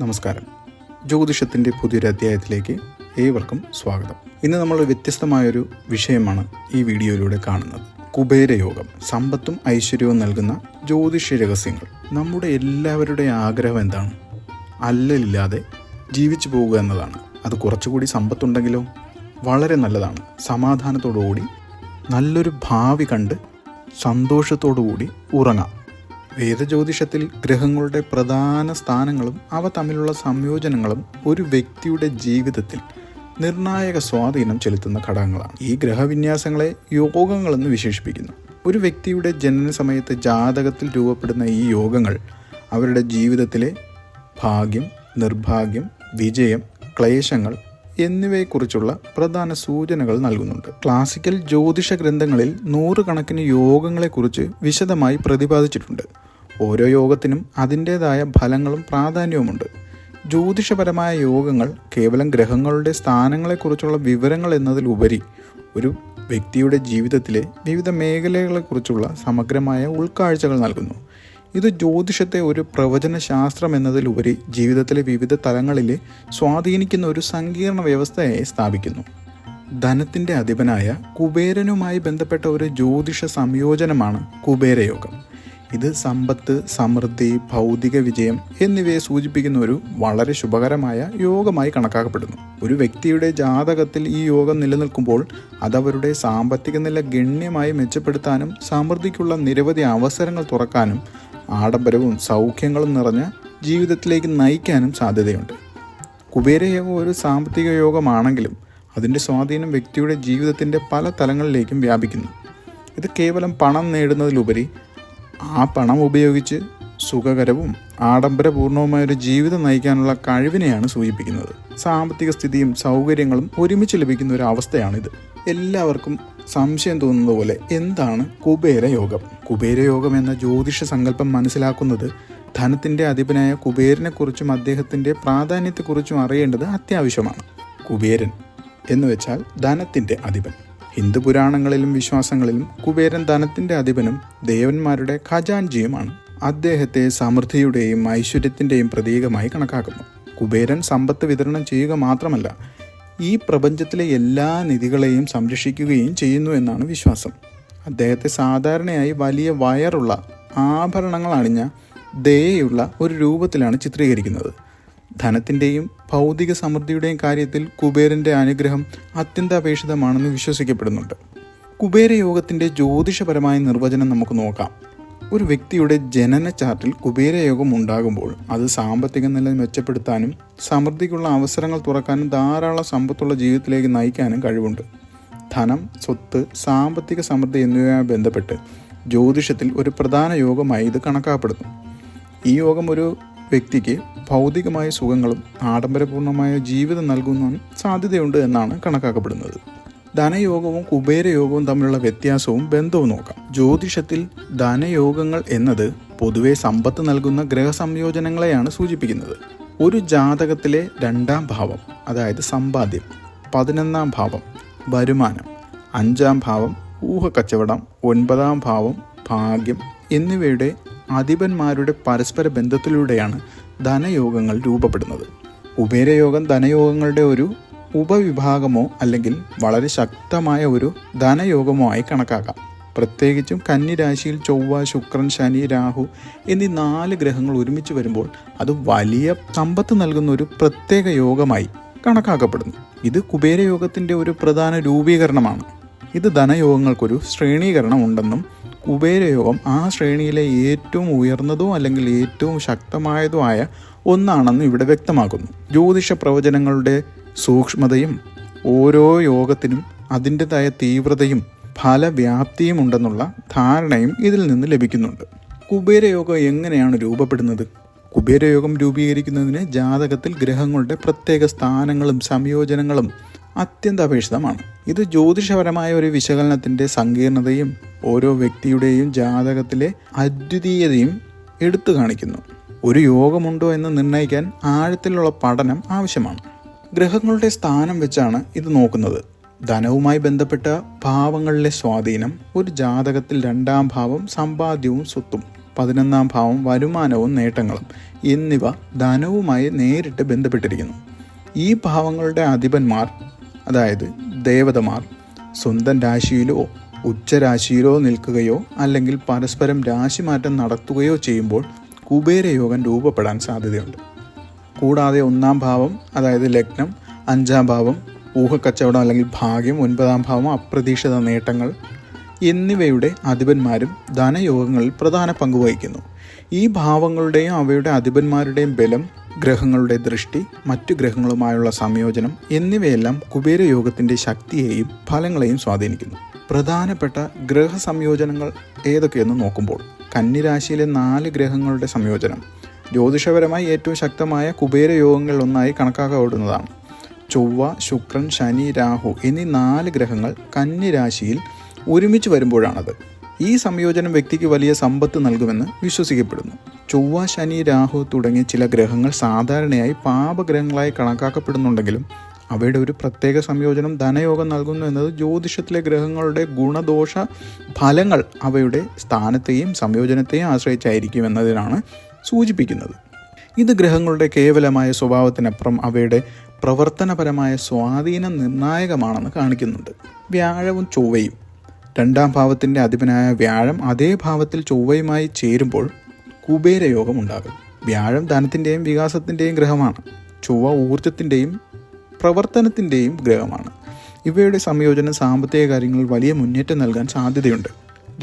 നമസ്കാരം. ജ്യോതിഷത്തിന്റെ പുതിയൊരു അധ്യായത്തിലേക്ക് ഏവർക്കും സ്വാഗതം. ഇന്ന് നമ്മൾ വ്യത്യസ്തമായൊരു വിഷയമാണ് ഈ വീഡിയോയിലൂടെ കാണുന്നത്. കുബേരയോഗം സമ്പത്തും ഐശ്വര്യവും നൽകുന്ന ജ്യോതിഷ രഹസ്യങ്ങൾ. നമ്മുടെ എല്ലാവരുടെ ആഗ്രഹം എന്താണ്? അല്ലലില്ലാതെ ജീവിച്ചു പോവുക എന്നതാണ്. അത് കുറച്ചുകൂടി സമ്പത്തുണ്ടെങ്കിലോ? വളരെ നല്ലതാണ്. സമാധാനത്തോടുകൂടി നല്ലൊരു ഭാവി കണ്ട് സന്തോഷത്തോടുകൂടി ഉറങ്ങാം. വേദജ്യോതിഷത്തിൽ ഗ്രഹങ്ങളുടെ പ്രധാന സ്ഥാനങ്ങളും അവ തമ്മിലുള്ള സംയോജനങ്ങളും ഒരു വ്യക്തിയുടെ ജീവിതത്തിൽ നിർണായക സ്വാധീനം ചെലുത്തുന്ന ഘടകങ്ങളാണ്. ഈ ഗ്രഹവിന്യാസങ്ങളെ യോഗങ്ങളെന്ന് വിശേഷിപ്പിക്കുന്നു. ഒരു വ്യക്തിയുടെ ജനന സമയത്ത് ജാതകത്തിൽ രൂപപ്പെടുന്ന ഈ യോഗങ്ങൾ അവരുടെ ജീവിതത്തിലെ ഭാഗ്യം നിർഭാഗ്യം വിജയം ക്ലേശങ്ങൾ എന്നിവയെക്കുറിച്ചുള്ള പ്രധാന സൂചനകൾ നൽകുന്നുണ്ട്. ക്ലാസിക്കൽ ജ്യോതിഷ ഗ്രന്ഥങ്ങളിൽ നൂറുകണക്കിന് യോഗങ്ങളെക്കുറിച്ച് വിശദമായി പ്രതിപാദിച്ചിട്ടുണ്ട്. ഓരോ യോഗത്തിനും അതിന്റേതായ ഫലങ്ങളും പ്രാധാന്യവുമുണ്ട്. ജ്യോതിഷപരമായ യോഗങ്ങൾ കേവലം ഗ്രഹങ്ങളുടെ സ്ഥാനങ്ങളെക്കുറിച്ചുള്ള വിവരങ്ങൾ എന്നതിലുപരി ഒരു വ്യക്തിയുടെ ജീവിതത്തിലെ വിവിധ മേഖലകളെക്കുറിച്ചുള്ള സമഗ്രമായ ഉൾക്കാഴ്ചകൾ നൽകുന്നു. ഇത് ജ്യോതിഷത്തെ ഒരു പ്രവചന ശാസ്ത്രം എന്നതിലുപരി ജീവിതത്തിലെ വിവിധ തലങ്ങളിലെ സ്വാധീനിക്കുന്ന ഒരു സങ്കീർണ വ്യവസ്ഥയെ സ്ഥാപിക്കുന്നു. ധനത്തിന്റെ അധിപനായ കുബേരനുമായി ബന്ധപ്പെട്ട ഒരു ജ്യോതിഷ സംയോജനമാണ് കുബേരയോഗം. ഇത് സമ്പത്ത് സമൃദ്ധി ഭൗതിക വിജയം എന്നിവയെ സൂചിപ്പിക്കുന്ന ഒരു വളരെ ശുഭകരമായ യോഗമായി കണക്കാക്കപ്പെടുന്നു. ഒരു വ്യക്തിയുടെ ജാതകത്തിൽ ഈ യോഗം നിലനിൽക്കുമ്പോൾ അതവരുടെ സാമ്പത്തിക നില ഗണ്യമായി മെച്ചപ്പെടുത്താനും സമൃദ്ധിക്കുള്ള നിരവധി അവസരങ്ങൾ തുറക്കാനും ആഡംബരവും സൗഖ്യങ്ങളും നിറഞ്ഞ ജീവിതത്തിലേക്ക് നയിക്കാനും സാധ്യതയുണ്ട്. കുബേരയോഗം ഒരു സാമ്പത്തിക യോഗമാണെങ്കിലും അതിന്റെ സ്വാധീനം വ്യക്തിയുടെ ജീവിതത്തിന്റെ പല തലങ്ങളിലേക്കും വ്യാപിക്കുന്നു. ഇത് കേവലം പണം നേടുന്നതിലുപരി ആ പണം ഉപയോഗിച്ച് സുഖകരവും ആഡംബരപൂർണവുമായ ഒരു ജീവിതം നയിക്കാനുള്ള കഴിവിനെയാണ് സൂചിപ്പിക്കുന്നത്. സാമ്പത്തിക സ്ഥിതിയും സൗകര്യങ്ങളും ഒരുമിച്ച് ലഭിക്കുന്ന ഒരു അവസ്ഥയാണിത്. എല്ലാവർക്കും സംശയം തോന്നുന്നത് പോലെ എന്താണ് കുബേരയോഗം? കുബേരയോഗം എന്ന ജ്യോതിഷ സങ്കല്പം മനസ്സിലാക്കുന്നത് ധനത്തിന്റെ അധിപനായ കുബേരനെക്കുറിച്ചും അദ്ദേഹത്തിന്റെ പ്രാധാന്യത്തെക്കുറിച്ചും അറിയേണ്ടത് അത്യാവശ്യമാണ്. കുബേരൻ എന്ന് വെച്ചാൽ ധനത്തിന്റെ അധിപൻ. ഹിന്ദു പുരാണങ്ങളിലും വിശ്വാസങ്ങളിലും കുബേരൻ ധനത്തിന്റെ അധിപനും ദേവന്മാരുടെ ഖജാൻജിയുമാണ് അദ്ദേഹത്തെ സമൃദ്ധിയുടെയും ഐശ്വര്യത്തിന്റെയും പ്രതീകമായി കണക്കാക്കുന്നു. കുബേരൻ സമ്പത്ത് വിതരണം ചെയ്യുക മാത്രമല്ല ഈ പ്രപഞ്ചത്തിലെ എല്ലാ നിധികളെയും സംരക്ഷിക്കുകയും ചെയ്യുന്നു എന്നാണ് വിശ്വാസം. അദ്ദേഹത്തെ സാധാരണയായി വലിയ വയറുള്ള ആഭരണങ്ങൾ അണിഞ്ഞ ദയയുള്ള ഒരു രൂപത്തിലാണ് ചിത്രീകരിക്കുന്നത്. ധനത്തിന്റെയും ഭൗതിക സമൃദ്ധിയുടെയും കാര്യത്തിൽ കുബേരന്റെ അനുഗ്രഹം അത്യന്താപേക്ഷിതമാണെന്ന് വിശ്വസിക്കപ്പെടുന്നുണ്ട്. കുബേര യോഗത്തിന്റെ ജ്യോതിഷപരമായ നിർവചനം നമുക്ക് നോക്കാം. ഒരു വ്യക്തിയുടെ ജനന ചാർട്ടിൽ കുബേരയോഗം ഉണ്ടാകുമ്പോൾ അത് സാമ്പത്തിക നില മെച്ചപ്പെടുത്താനും സമൃദ്ധിക്കുള്ള അവസരങ്ങൾ തുറക്കാനും ധാരാളം സമ്പത്തുള്ള ജീവിതത്തിലേക്ക് നയിക്കാനും കഴിവുണ്ട്. ധനം സ്വത്ത് സാമ്പത്തിക സമൃദ്ധി എന്നിവയുമായി ബന്ധപ്പെട്ട് ജ്യോതിഷത്തിൽ ഒരു പ്രധാന യോഗമായി ഇത് കണക്കാക്കപ്പെടുന്നു. ഈ യോഗം ഒരു വ്യക്തിക്ക് ഭൗതികമായ സുഖങ്ങളും ആഡംബരപൂർണമായ ജീവിതം നൽകുന്ന സാധ്യതയുണ്ട് എന്നാണ് കണക്കാക്കപ്പെടുന്നത്. ധനയോഗവും കുബേരയോഗവും തമ്മിലുള്ള വ്യത്യാസവും ബന്ധവും നോക്കാം. ജ്യോതിഷത്തിൽ ധനയോഗങ്ങൾ എന്നത് പൊതുവെ സമ്പത്ത് നൽകുന്ന ഗ്രഹസംയോജനങ്ങളെയാണ് സൂചിപ്പിക്കുന്നത്. ഒരു ജാതകത്തിലെ രണ്ടാം ഭാവം അതായത് സമ്പാദ്യം. പതിനൊന്നാം ഭാവം വരുമാനം. അഞ്ചാം ഭാവം ഊഹക്കച്ചവടം. ഒൻപതാം ഭാവം ഭാഗ്യം. എന്നിവയുടെ അധിപന്മാരുടെ പരസ്പര ബന്ധത്തിലൂടെയാണ് ധനയോഗങ്ങൾ രൂപപ്പെടുന്നത്. കുബേരയോഗം ധനയോഗങ്ങളുടെ ഒരു ഉപവിഭാഗമോ അല്ലെങ്കിൽ വളരെ ശക്തമായ ഒരു ധനയോഗമോ ആയി കണക്കാക്കാം. പ്രത്യേകിച്ചും കന്നിരാശിയിൽ ചൊവ്വ ശുക്രൻ ശനി രാഹു എന്നീ നാല് ഗ്രഹങ്ങൾ ഒരുമിച്ച് വരുമ്പോൾ അത് വലിയ സമ്പത്ത് നൽകുന്ന ഒരു പ്രത്യേക യോഗമായി കണക്കാക്കപ്പെടുന്നു. ഇത് കുബേരയോഗത്തിന്റെ ഒരു പ്രധാന രൂപീകരണമാണ്. ഇത് ധനയോഗങ്ങൾക്കൊരു ശ്രേണീകരണം ഉണ്ടെന്നും കുബേരയോഗം ആ ശ്രേണിയിലെ ഏറ്റവും ഉയർന്നതോ അല്ലെങ്കിൽ ഏറ്റവും ശക്തമായതോ ആയ ഒന്നാണെന്ന് ഇവിടെ വ്യക്തമാക്കുന്നു. ജ്യോതിഷ പ്രവചനങ്ങളുടെ സൂക്ഷ്മതയും ഓരോ യോഗത്തിനും അതിന്റെതായ തീവ്രതയും ഫലവ്യാപ്തിയും ഉണ്ടെന്നുള്ള ധാരണയും ഇതിൽ നിന്ന് ലഭിക്കുന്നുണ്ട്. കുബേരയോഗം എങ്ങനെയാണ് രൂപപ്പെടുന്നത്? കുബേരയോഗം രൂപീകരിക്കുന്നതിന് ജാതകത്തിൽ ഗ്രഹങ്ങളുടെ പ്രത്യേക സ്ഥാനങ്ങളും സംയോജനങ്ങളും അത്യന്താപേക്ഷിതമാണ്. ഇത് ജ്യോതിഷപരമായ ഒരു വിശകലനത്തിന്റെ സങ്കീർണതയും ഓരോ വ്യക്തിയുടെയും ജാതകത്തിലെ അദ്വിതീയതയും എടുത്തു കാണിക്കുന്നു. ഒരു യോഗമുണ്ടോ എന്ന് നിർണയിക്കാൻ ആഴത്തിലുള്ള പഠനം ആവശ്യമാണ്. ഗ്രഹങ്ങളുടെ സ്ഥാനം വെച്ചാണ് ഇത് നോക്കുന്നത്. ധനവുമായി ബന്ധപ്പെട്ട ഭാവങ്ങളിലെ സ്വാധീനം ഒരു ജാതകത്തിൽ രണ്ടാം ഭാവം സമ്പാദ്യവും സ്വത്തും പതിനൊന്നാം ഭാവം വരുമാനവും നേട്ടങ്ങളും എന്നിവ ധനവുമായി നേരിട്ട് ബന്ധപ്പെട്ടിരിക്കുന്നു. ഈ ഭാവങ്ങളുടെ അധിപന്മാർ അതായത് ദേവതമാർ സ്വന്തം രാശിയിലോ ഉച്ചരാശിയിലോ നിൽക്കുകയോ അല്ലെങ്കിൽ പരസ്പരം രാശിമാറ്റം നടത്തുകയോ ചെയ്യുമ്പോൾ കുബേരയോഗം രൂപപ്പെടാൻ സാധ്യതയുണ്ട്. കൂടാതെ ഒന്നാം ഭാവം അതായത് ലഗ്നം അഞ്ചാം ഭാവം ഊഹക്കച്ചവടം അല്ലെങ്കിൽ ഭാഗ്യം ഒൻപതാം ഭാവം അപ്രതീക്ഷിത നേട്ടങ്ങൾ എന്നിവയുടെ അധിപന്മാരും ധനയോഗങ്ങളിൽ പ്രധാന പങ്ക് വഹിക്കുന്നു. ഈ ഭാവങ്ങളുടെയും അവയുടെ അധിപന്മാരുടെയും ബലം ഗ്രഹങ്ങളുടെ ദൃഷ്ടി മറ്റു ഗ്രഹങ്ങളുമായുള്ള സംയോജനം എന്നിവയെല്ലാം കുബേരയോഗത്തിന്റെ ശക്തിയെയും ഫലങ്ങളെയും സ്വാധീനിക്കുന്നു. പ്രധാനപ്പെട്ട ഗ്രഹ സംയോജനങ്ങൾ ഏതൊക്കെയെന്ന് നോക്കുമ്പോൾ കന്നിരാശിയിലെ നാല് ഗ്രഹങ്ങളുടെ സംയോജനം ജ്യോതിഷപരമായി ഏറ്റവും ശക്തമായ കുബേരയോഗങ്ങളിൽ ഒന്നായി കണക്കാക്കപ്പെടുന്നതാണ്. ചൊവ്വ ശുക്രൻ ശനി രാഹു എന്നീ നാല് ഗ്രഹങ്ങൾ കന്നിരാശിയിൽ ഒരുമിച്ച് വരുമ്പോഴാണത്. ഈ സംയോജനം വ്യക്തിക്ക് വലിയ സമ്പത്ത് നൽകുമെന്ന് വിശ്വസിക്കപ്പെടുന്നു. ചൊവ്വ ശനി രാഹു തുടങ്ങിയ ചില ഗ്രഹങ്ങൾ സാധാരണയായി പാപഗ്രഹങ്ങളായി കണക്കാക്കപ്പെടുന്നുണ്ടെങ്കിലും അവയുടെ ഒരു പ്രത്യേക സംയോജനം ധനയോഗം നൽകുന്നു എന്നത് ജ്യോതിഷത്തിലെ ഗ്രഹങ്ങളുടെ ഗുണദോഷ ഫലങ്ങൾ അവയുടെ സ്ഥാനത്തെയും സംയോജനത്തെയും ആശ്രയിച്ചായിരിക്കും എന്നതിനാണ് സൂചിപ്പിക്കുന്നത്. ഇത് ഗ്രഹങ്ങളുടെ കേവലമായ സ്വഭാവത്തിനപ്പുറം അവയുടെ പ്രവർത്തനപരമായ സ്വാധീനം നിർണായകമാണെന്ന് കാണിക്കുന്നുണ്ട്. വ്യാഴവും ചൊവ്വയും രണ്ടാം ഭാവത്തിന്റെ അധിപനായ വ്യാഴം അതേ ഭാവത്തിൽ ചൊവ്വയുമായി ചേരുമ്പോൾ കുബേരയോഗം ഉണ്ടാകും. വ്യാഴം ധനത്തിന്റെയും വികാസത്തിന്റെയും ഗ്രഹമാണ്. ചൊവ്വ ഊർജത്തിന്റെയും പ്രവർത്തനത്തിന്റെയും ഗ്രഹമാണ്. ഇവയുടെ സംയോജനം സാമ്പത്തിക കാര്യങ്ങളിൽ വലിയ മുന്നേറ്റം നൽകാൻ സാധ്യതയുണ്ട്.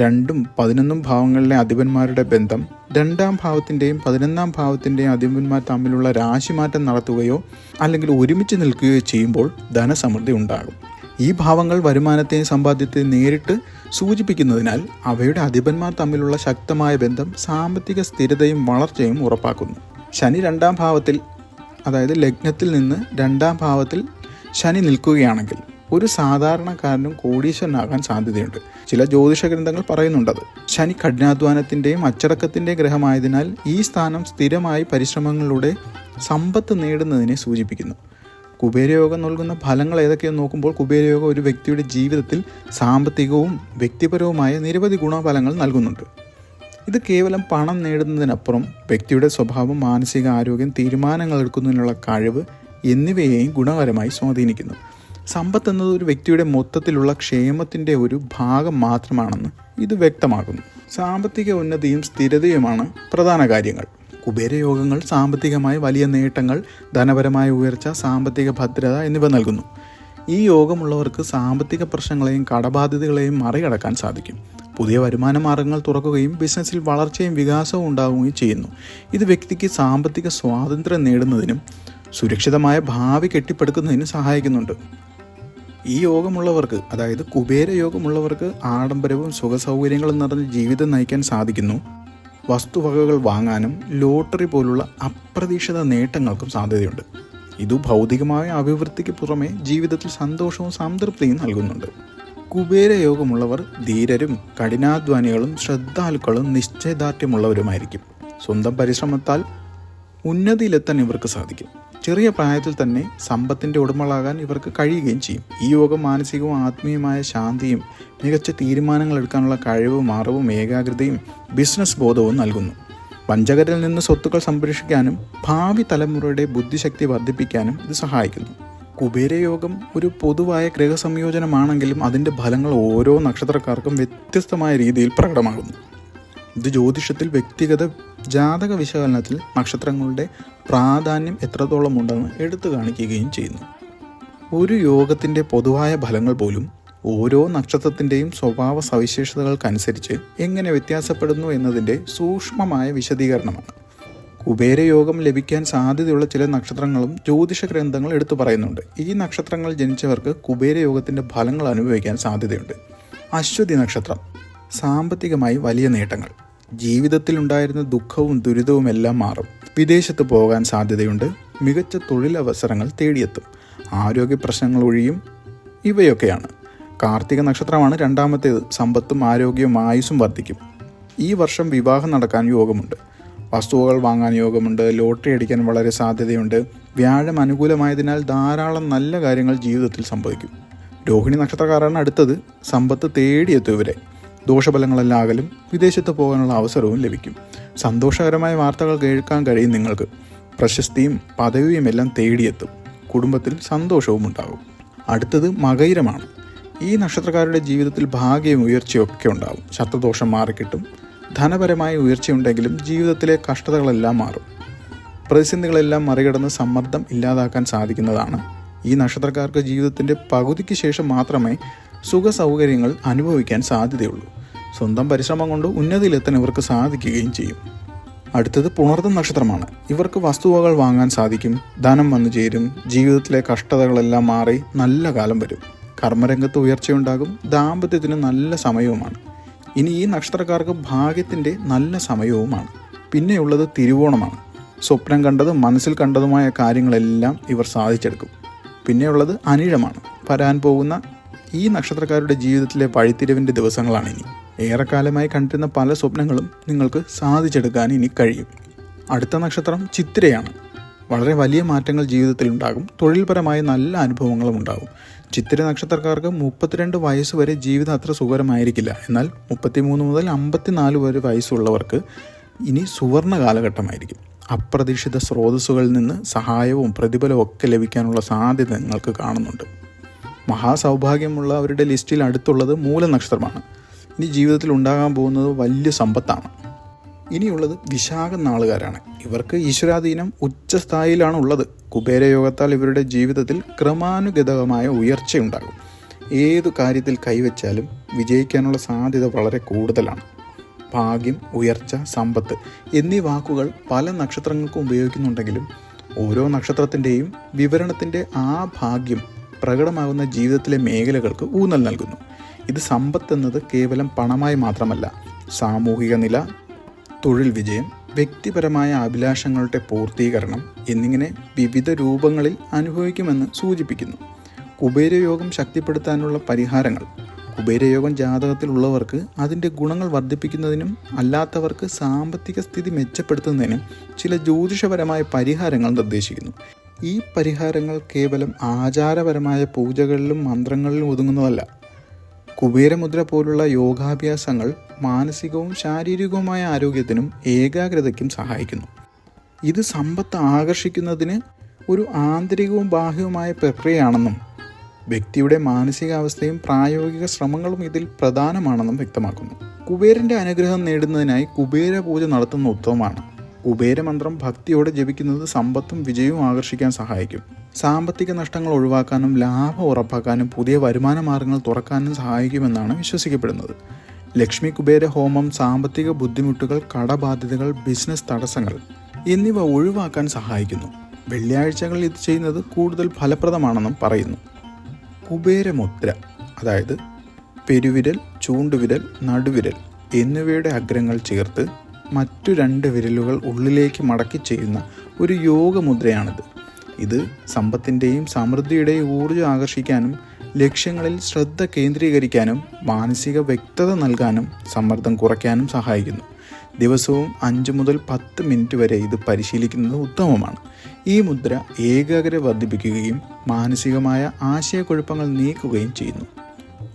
രണ്ടും പതിനൊന്നും ഭാവങ്ങളിലെ അധിപന്മാരുടെ ബന്ധം രണ്ടാം ഭാവത്തിന്റെയും പതിനൊന്നാം ഭാവത്തിന്റെയും അധിപന്മാർ തമ്മിലുള്ള രാശിമാറ്റം നടത്തുകയോ അല്ലെങ്കിൽ ഒരുമിച്ച് നിൽക്കുകയോ ചെയ്യുമ്പോൾ ധനസമൃദ്ധി ഉണ്ടാകും. ഈ ഭാവങ്ങൾ വരുമാനത്തെയും സമ്പാദ്യത്തെയും നേരിട്ട് സൂചിപ്പിക്കുന്നതിനാൽ അവയുടെ അധിപന്മാർ തമ്മിലുള്ള ശക്തമായ ബന്ധം സാമ്പത്തിക സ്ഥിരതയും വളർച്ചയും ഉറപ്പാക്കുന്നു. ശനി രണ്ടാം ഭാവത്തിൽ അതായത് ലഗ്നത്തിൽ നിന്ന് രണ്ടാം ഭാവത്തിൽ ശനി നിൽക്കുകയാണെങ്കിൽ ഒരു സാധാരണക്കാരനും കോടീശ്വരനാകാൻ സാധ്യതയുണ്ട്. ചില ജ്യോതിഷ ഗ്രന്ഥങ്ങൾ പറയുന്നുണ്ടത് ശനി കഠിനാധ്വാനത്തിന്റെയും അച്ചടക്കത്തിന്റെയും ഗ്രഹമായതിനാൽ ഈ സ്ഥാനം സ്ഥിരമായി പരിശ്രമങ്ങളിലൂടെ സമ്പത്ത് നേടുന്നതിനെ സൂചിപ്പിക്കുന്നു. കുബേരയോഗം നൽകുന്ന ഫലങ്ങൾ ഏതൊക്കെയെന്ന് നോക്കുമ്പോൾ കുബേരയോഗം ഒരു വ്യക്തിയുടെ ജീവിതത്തിൽ സാമ്പത്തികവും വ്യക്തിപരവുമായ നിരവധി ഗുണഫലങ്ങൾ നൽകുന്നുണ്ട്. ഇത് കേവലം പണം നേടുന്നതിനപ്പുറം വ്യക്തിയുടെ സ്വഭാവം മാനസിക ആരോഗ്യം തീരുമാനങ്ങൾ എടുക്കുന്നതിനുള്ള കഴിവ് എന്നിവയെയും ഗുണകരമായി സ്വാധീനിക്കുന്നു. സമ്പത്ത് എന്നത് ഒരു വ്യക്തിയുടെ മൊത്തത്തിലുള്ള ക്ഷേമത്തിന്റെ ഒരു ഭാഗം മാത്രമാണെന്ന് ഇത് വ്യക്തമാക്കുന്നു. സാമ്പത്തിക ഉന്നതിയും സ്ഥിരതയുമാണ് പ്രധാന കാര്യങ്ങൾ. കുബേരയോഗങ്ങൾ സാമ്പത്തികമായി വലിയ നേട്ടങ്ങൾ ധനപരമായ ഉയർച്ച സാമ്പത്തിക ഭദ്രത എന്നിവ നൽകുന്നു. ഈ യോഗമുള്ളവർക്ക് സാമ്പത്തിക പ്രശ്നങ്ങളെയും കടബാധ്യതകളെയും മറികടക്കാൻ സാധിക്കും. പുതിയ വരുമാന മാർഗങ്ങൾ തുറക്കുകയും ബിസിനസ്സിൽ വളർച്ചയും വികാസവും ഉണ്ടാവുകയും ചെയ്യുന്നു. ഇത് വ്യക്തിക്ക് സാമ്പത്തിക സ്വാതന്ത്ര്യം നേടുന്നതിനും സുരക്ഷിതമായ ഭാവി കെട്ടിപ്പടുക്കുന്നതിനും സഹായിക്കുന്നുണ്ട്. ഈ യോഗമുള്ളവർക്ക് അതായത് കുബേര യോഗമുള്ളവർക്ക് ആഡംബരവും സുഖസൗകര്യങ്ങളും നിറഞ്ഞ ജീവിതം നയിക്കാൻ സാധിക്കുന്നു. വസ്തുവകകൾ വാങ്ങാനും ലോട്ടറി പോലുള്ള അപ്രതീക്ഷിത നേട്ടങ്ങൾക്കും സാധ്യതയുണ്ട്. ഇത് ഭൗതികമായ അഭിവൃദ്ധിക്ക് പുറമെ ജീവിതത്തിൽ സന്തോഷവും സംതൃപ്തിയും നൽകുന്നുണ്ട്. കുബേരയോഗമുള്ളവർ ധീരരും കഠിനാധ്വാനികളും ശ്രദ്ധാലുക്കളും നിശ്ചയദാർഢ്യമുള്ളവരുമായിരിക്കും. സ്വന്തം പരിശ്രമത്താൽ ഉന്നതിയിലെത്താൻ ഇവർക്ക് സാധിക്കും. ചെറിയ പ്രായത്തിൽ തന്നെ സമ്പത്തിന്റെ ഉടമകളാകാൻ ഇവർക്ക് കഴിയുകയും ചെയ്യും. ഈ യോഗം മാനസികവും ആത്മീയമായ ശാന്തിയും മികച്ച തീരുമാനങ്ങൾ എടുക്കാനുള്ള കഴിവും അറിവും ഏകാഗ്രതയും ബിസിനസ് ബോധവും നൽകുന്നു. വഞ്ചകരിൽ നിന്ന് സ്വത്തുക്കൾ സംരക്ഷിക്കാനും ഭാവി തലമുറയുടെ ബുദ്ധിശക്തി വർദ്ധിപ്പിക്കാനും ഇത് സഹായിക്കുന്നു. കുബേരയോഗം ഒരു പൊതുവായ ഗ്രഹസംയോജനമാണെങ്കിലും അതിന്റെ ഫലങ്ങൾ ഓരോ നക്ഷത്രക്കാർക്കും വ്യത്യസ്തമായ രീതിയിൽ പ്രകടമാകുന്നു. ഇത് ജ്യോതിഷത്തിൽ വ്യക്തിഗത ജാതക വിശകലനത്തിൽ നക്ഷത്രങ്ങളുടെ പ്രാധാന്യം എത്രത്തോളം ഉണ്ടെന്ന് എടുത്തു കാണിക്കുകയും ചെയ്യുന്നു. ഒരു യോഗത്തിന്റെ പൊതുവായ ഫലങ്ങൾ പോലും ഓരോ നക്ഷത്രത്തിന്റെയും സ്വഭാവ സവിശേഷതകൾക്കനുസരിച്ച് എങ്ങനെ വ്യത്യാസപ്പെടുന്നു എന്നതിന്റെ സൂക്ഷ്മമായ വിശദീകരണമാണ്. കുബേരയോഗം ലഭിക്കാൻ സാധ്യതയുള്ള ചില നക്ഷത്രങ്ങളും ജ്യോതിഷ ഗ്രന്ഥങ്ങൾ എടുത്തു പറയുന്നുണ്ട്. ഈ നക്ഷത്രങ്ങൾ ജനിച്ചവർക്ക് കുബേരയോഗത്തിന്റെ ഫലങ്ങൾ അനുഭവിക്കാൻ സാധ്യതയുണ്ട്. അശ്വതി നക്ഷത്രം സാമ്പത്തികമായി വലിയ നേട്ടങ്ങൾ. ജീവിതത്തിൽ ഉണ്ടായിരുന്ന ദുഃഖവും ദുരിതവും എല്ലാം മാറും. വിദേശത്ത് പോകാൻ സാധ്യതയുണ്ട്. മികച്ച തൊഴിലവസരങ്ങൾ തേടിയെത്തും. ആരോഗ്യ പ്രശ്നങ്ങൾ ഒഴിയും. ഇവയൊക്കെയാണ്. കാർത്തിക നക്ഷത്രമാണ് രണ്ടാമത്തേത് സമ്പത്തും ആരോഗ്യവും ആയുസ്സും വർദ്ധിക്കും. ഈ വർഷം വിവാഹം നടക്കാൻ യോഗമുണ്ട്. വസ്തുവകൾ വാങ്ങാൻ യോഗമുണ്ട്. ലോട്ടറി അടിക്കാൻ വളരെ സാധ്യതയുണ്ട്. വ്യാഴം അനുകൂലമായതിനാൽ ധാരാളം നല്ല കാര്യങ്ങൾ ജീവിതത്തിൽ സംഭവിക്കും. രോഹിണി നക്ഷത്രക്കാരാണ് അടുത്തത്. സമ്പത്ത് തേടിയെത്തും ഇവരെ. ദോഷഫലങ്ങളെല്ലാം അകലും വിദേശത്ത് പോകാനുള്ള അവസരവും ലഭിക്കും. സന്തോഷകരമായ വാർത്തകൾ കേൾക്കാൻ കഴിയും നിങ്ങൾക്ക്. പ്രശസ്തിയും പദവിയും എല്ലാം തേടിയെത്തും. കുടുംബത്തിൽ സന്തോഷവും ഉണ്ടാകും. അടുത്തത് മകൈരമാണ്. ഈ നക്ഷത്രക്കാരുടെ ജീവിതത്തിൽ ഭാഗ്യവും ഉയർച്ചയൊക്കെ ഉണ്ടാകും. ശത്രുദോഷം മാറിക്കിട്ടും. ധനപരമായ ഉയർച്ചയുണ്ടെങ്കിലും ജീവിതത്തിലെ കഷ്ടതകളെല്ലാം മാറും. പ്രതിസന്ധികളെല്ലാം മറികടന്ന് സമ്മർദ്ദം ഇല്ലാതാക്കാൻ സാധിക്കുന്നതാണ്. ഈ നക്ഷത്രക്കാർക്ക് ജീവിതത്തിന്റെ പകുതിക്ക് ശേഷം മാത്രമേ സുഖ സൗകര്യങ്ങൾ അനുഭവിക്കാൻ സാധ്യതയുള്ളൂ. സ്വന്തം പരിശ്രമം കൊണ്ട് ഉന്നതിയിലെത്താൻ ഇവർക്ക് സാധിക്കുകയും ചെയ്യും. അടുത്തത് പുണർന്ന നക്ഷത്രമാണ്. ഇവർക്ക് വസ്തുവകൾ വാങ്ങാൻ സാധിക്കും. ധനം വന്നു ചേരും. ജീവിതത്തിലെ കഷ്ടതകളെല്ലാം മാറി നല്ല കാലം വരും. കർമ്മരംഗത്ത് ഉയർച്ചയുണ്ടാകും. ദാമ്പത്യത്തിന് നല്ല സമയവുമാണ്. ഇനി ഈ നക്ഷത്രക്കാർക്ക് ഭാഗ്യത്തിന്റെ നല്ല സമയവുമാണ്. പിന്നെയുള്ളത് തിരുവോണമാണ്. സ്വപ്നം കണ്ടതും മനസ്സിൽ കണ്ടതുമായ കാര്യങ്ങളെല്ലാം ഇവർ സാധിച്ചെടുക്കും. പിന്നെയുള്ളത് അനിഴമാണ്. വരാൻ പോകുന്ന ഈ നക്ഷത്രക്കാരുടെ ജീവിതത്തിലെ വഴിത്തിരിവിന്റെ ദിവസങ്ങളാണ് ഇനി. ഏറെക്കാലമായി കണ്ടിരുന്ന പല സ്വപ്നങ്ങളും നിങ്ങൾക്ക് സാധിച്ചെടുക്കാൻ ഇനി കഴിയും. അടുത്ത നക്ഷത്രം ചിത്രയാണ് വളരെ വലിയ മാറ്റങ്ങൾ ജീവിതത്തിൽ ഉണ്ടാകും. തൊഴിൽപരമായ നല്ല അനുഭവങ്ങളും ഉണ്ടാകും. ചിത്തിര നക്ഷത്രക്കാർക്ക് മുപ്പത്തിരണ്ട് വയസ്സ് വരെ ജീവിതം അത്ര സുഖകരമായിരിക്കില്ല. എന്നാൽ മുപ്പത്തിമൂന്ന് മുതൽ അമ്പത്തിനാല് വരെ വയസ്സുള്ളവർക്ക് ഇനി സുവർണ കാലഘട്ടമായിരിക്കും. അപ്രതീക്ഷിത സ്രോതസ്സുകളിൽ നിന്ന് സഹായവും പ്രതിഫലവും ഒക്കെ ലഭിക്കാനുള്ള സാധ്യത നിങ്ങൾക്ക് കാണുന്നുണ്ട്. മഹാസൗഭാഗ്യമുള്ള അവരുടെ ലിസ്റ്റിൽ അടുത്തുള്ളത് മൂലനക്ഷത്രമാണ്. ഇനി ജീവിതത്തിൽ ഉണ്ടാകാൻ പോകുന്നത് വലിയ സമ്പത്താണ്. ഇനിയുള്ളത് വിശാഖ നാളുകാരാണ്. ഇവർക്ക് ഈശ്വരാധീനം ഉച്ചസ്ഥായിലാണ് ഉള്ളത് കുബേരയോഗത്താൽ ഇവരുടെ ജീവിതത്തിൽ ക്രമാനുഗതമായ ഉയർച്ചയുണ്ടാകും. ഏതു കാര്യത്തിൽ കൈവച്ചാലും വിജയിക്കാനുള്ള സാധ്യത വളരെ കൂടുതലാണ്. ഭാഗ്യം ഉയർച്ച സമ്പത്ത് എന്നീ വാക്കുകൾ പല നക്ഷത്രങ്ങൾക്കും ഉപയോഗിക്കുന്നുണ്ടെങ്കിലും ഓരോ നക്ഷത്രത്തിന്റെയും വിവരണത്തിന്റെ ആ ഭാഗ്യം പ്രകടമാകുന്ന ജീവിതത്തിലെ മേഖലകൾക്ക് ഊന്നൽ നൽകുന്നു. ഇത് സമ്പത്ത് എന്നത് കേവലം പണമായി മാത്രമല്ല സാമൂഹിക നില തൊഴിൽ വിജയം വ്യക്തിപരമായ അഭിലാഷങ്ങളുടെ പൂർത്തീകരണം എന്നിങ്ങനെ വിവിധ രൂപങ്ങളിൽ അനുഭവിക്കുമെന്ന് സൂചിപ്പിക്കുന്നു. കുബേരയോഗം ശക്തിപ്പെടുത്താനുള്ള പരിഹാരങ്ങൾ. കുബേരയോഗം ജാതകത്തിലുള്ളവർക്ക് അതിന്റെ ഗുണങ്ങൾ വർദ്ധിപ്പിക്കുന്നതിനും അല്ലാത്തവർക്ക് സാമ്പത്തിക സ്ഥിതി മെച്ചപ്പെടുത്തുന്നതിനും ചില ജ്യോതിഷപരമായ പരിഹാരങ്ങൾ നിർദ്ദേശിക്കുന്നു. ഈ പരിഹാരങ്ങൾ കേവലം ആചാരപരമായ പൂജകളിലും മന്ത്രങ്ങളിലും ഒതുങ്ങുന്നതല്ല. കുബേരമുദ്ര പോലുള്ള യോഗാഭ്യാസങ്ങൾ മാനസികവും ശാരീരികവുമായ ആരോഗ്യത്തിനും ഏകാഗ്രതയ്ക്കും സഹായിക്കുന്നു. ഇത് സമ്പത്ത് ആകർഷിക്കുന്നതിന് ഒരു ആന്തരികവും ബാഹ്യവുമായ പ്രക്രിയയാണെന്നും വ്യക്തിയുടെ മാനസികാവസ്ഥയും പ്രായോഗിക ശ്രമങ്ങളും ഇതിൽ പ്രധാനമാണെന്നും വ്യക്തമാക്കുന്നു. കുബേരന്റെ അനുഗ്രഹം നേടുന്നതിനായി കുബേര പൂജ നടത്തുന്ന ഉത്തമമാണ് കുബേരമന്ത്രം ഭക്തിയോടെ ജപിക്കുന്നത് സമ്പത്തും വിജയവും ആകർഷിക്കാൻ സഹായിക്കും. സാമ്പത്തിക നഷ്ടങ്ങൾ ഒഴിവാക്കാനും ലാഭം ഉറപ്പാക്കാനും പുതിയ വരുമാന മാർഗങ്ങൾ തുറക്കാനും സഹായിക്കുമെന്നാണ് വിശ്വസിക്കപ്പെടുന്നത്. ലക്ഷ്മി കുബേര ഹോമം സാമ്പത്തിക ബുദ്ധിമുട്ടുകൾ കടബാധ്യതകൾ ബിസിനസ് തടസ്സങ്ങൾ എന്നിവ ഒഴിവാക്കാൻ സഹായിക്കുന്നു. വെള്ളിയാഴ്ചകളിൽ ഇത് ചെയ്യുന്നത് കൂടുതൽ ഫലപ്രദമാണെന്നും പറയുന്നു. കുബേരമുദ്ര അതായത് പെരുവിരൽ ചൂണ്ടുവിരൽ നടുവിരൽ എന്നിവയുടെ അഗ്രങ്ങൾ ചേർത്ത് മറ്റു രണ്ട് വിരലുകൾ ഉള്ളിലേക്ക് മടക്കി ചെയ്യുന്ന ഒരു യോഗമുദ്രയാണിത്. ഇത് സമ്പത്തിന്റെയും സമൃദ്ധിയുടെയും ഊർജം ആകർഷിക്കാനും ലക്ഷ്യങ്ങളിൽ ശ്രദ്ധ കേന്ദ്രീകരിക്കാനും മാനസിക വ്യക്തത നൽകാനും സമ്മർദ്ദം കുറയ്ക്കാനും സഹായിക്കുന്നു. ദിവസവും അഞ്ച് മുതൽ പത്ത് മിനിറ്റ് വരെ ഇത് പരിശീലിക്കുന്നത് ഉത്തമമാണ്. ഈ മുദ്ര ഏകാഗ്രത വർദ്ധിപ്പിക്കുകയും മാനസികമായ ആശയക്കുഴപ്പങ്ങൾ നീക്കുകയും ചെയ്യുന്നു.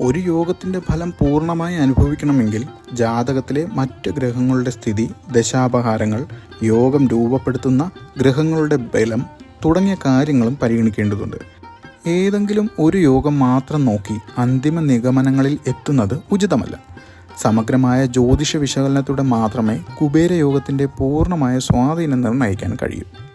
ഒരു യോഗത്തിന്റെ ഫലം പൂർണമായി അനുഭവിക്കണമെങ്കിൽ ജാതകത്തിലെ മറ്റ് ഗ്രഹങ്ങളുടെ സ്ഥിതി ദശാപഹാരങ്ങൾ യോഗം രൂപപ്പെടുത്തുന്ന ഗ്രഹങ്ങളുടെ ബലം തുടങ്ങിയ കാര്യങ്ങളും പരിഗണിക്കേണ്ടതുണ്ട്. ഏതെങ്കിലും ഒരു യോഗം മാത്രം നോക്കി അന്തിമ നിഗമനങ്ങളിൽ എത്തുന്നത് ഉചിതമല്ല. സമഗ്രമായ ജ്യോതിഷ വിശകലനത്തിലൂടെ മാത്രമേ കുബേര യോഗത്തിന്റെ പൂർണമായ സ്വാധീനം നിർണയിക്കാൻ കഴിയൂ.